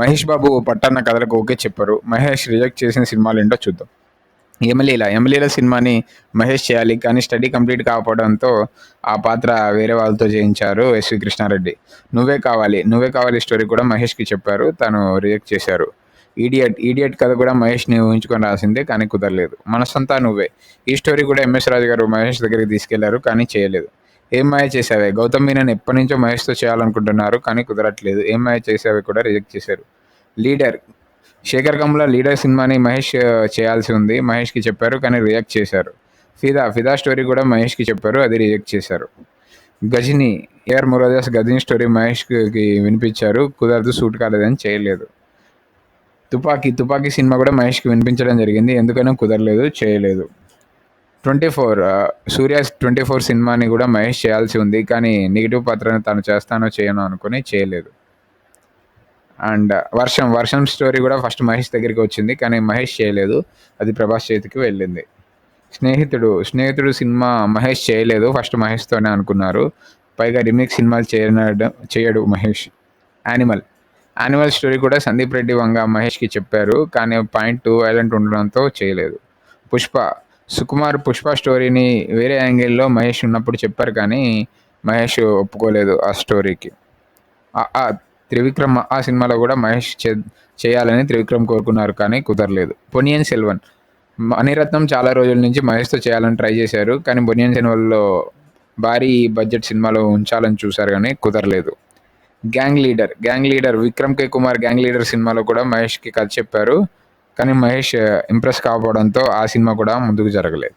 మహేష్ బాబు పట్టన్న కథలకు ఓకే చెప్పారు. మహేష్ రిజెక్ట్ చేసిన సినిమాలు ఏంటో చూద్దాం. యమలీల యమలీల సినిమాని మహేష్ చేయాలి కానీ స్టడీ కంప్లీట్ కాకపోవడంతో ఆ పాత్ర వేరే వాళ్ళతో చేయించారు ఎస్వి కృష్ణారెడ్డి. నువ్వే కావాలి నువ్వే కావాలి స్టోరీ కూడా మహేష్కి చెప్పారు తను రిజెక్ట్ చేశారు. ఈడియట్ ఈడియట్ కథ కూడా మహేష్ని ఊహించుకొని రాసిందే కానీ కుదరలేదు. మనసంతా నువ్వే. ఈ స్టోరీ కూడా ఎంఎస్ రాజు గారు మహేష్ దగ్గరికి తీసుకెళ్ళారు కానీ చేయలేదు. ఏం మాయ చేసావే గౌతమ్ మీనన్ ఎప్పటి నుంచో మహేష్తో చేయాలనుకుంటున్నారు కానీ కుదరట్లేదు. ఏం మాయ చేసావే కూడా రిజెక్ట్ చేశారు. లీడర్ శేఖర్ కమ్ల లీడర్ సినిమాని మహేష్ చేయాల్సి ఉంది. మహేష్కి చెప్పారు కానీ రియాక్ట్ చేశారు. ఫిదా ఫిదా స్టోరీ కూడా మహేష్కి చెప్పారు అది రిజెక్ట్ చేశారు. Ghajini A R Murugadoss Ghajini story మహేష్కి వినిపించారు. కుదరదు సూట్ కాలేదని చేయలేదు. తుపాకీ తుపాకీ సినిమా కూడా మహేష్కి వినిపించడం జరిగింది ఎందుకైనా కుదరలేదు చేయలేదు. Twenty four Suriya twenty four సినిమాని కూడా మహేష్ చేయాల్సి ఉంది కానీ నెగిటివ్ పాత్రని తను చేస్తానో చేయను అనుకుని చేయలేదు. అండ్ వర్షం వర్షం స్టోరీ కూడా ఫస్ట్ మహేష్ దగ్గరికి వచ్చింది కానీ మహేష్ చేయలేదు అది ప్రభాస్ చేతికి వెళ్ళింది. స్నేహితుడు స్నేహితుడు సినిమా మహేష్ చేయలేదు ఫస్ట్ మహేష్తోనే అనుకున్నారు పైగా రిమిక్ సినిమాలు చేయడం చేయడు మహేష్. యానిమల్ యానిమల్ స్టోరీ కూడా సందీప్ రెడ్డి వంగ మహేష్కి చెప్పారు కానీ పాయింట్ టూ వైలెంట్ ఉండడంతో చేయలేదు. పుష్ప సుకుమార్ పుష్ప స్టోరీని వేరే యాంగిల్లో మహేష్ ఉన్నప్పుడు చెప్పారు కానీ మహేష్ ఒప్పుకోలేదు ఆ స్టోరీకి. ఆ- త్రివిక్రమ్ ఆ సినిమాలో కూడా మహేష్ చే- చేయాలని త్రివిక్రమ్ కోరుకున్నారు కానీ కుదరలేదు. పొనియన్ సెల్వన్. మణిరత్నం చాలా రోజుల నుంచి మహేష్తో చేయాలని ట్రై చేశారు కానీ పొనియన్ సెల్వన్లో భారీ బడ్జెట్ సినిమాలో ఉంచాలని చూశారు కానీ కుదరలేదు. Gang leader. Gang leader Vikram K Kumar gang leader సినిమాలో కూడా మహేష్కి కథ చెప్పారు. కానీ మహేష్ uh, ఇంప్రెస్ కాకపోవడంతో ఆ సినిమా కూడా ముందుకు జరగలేదు.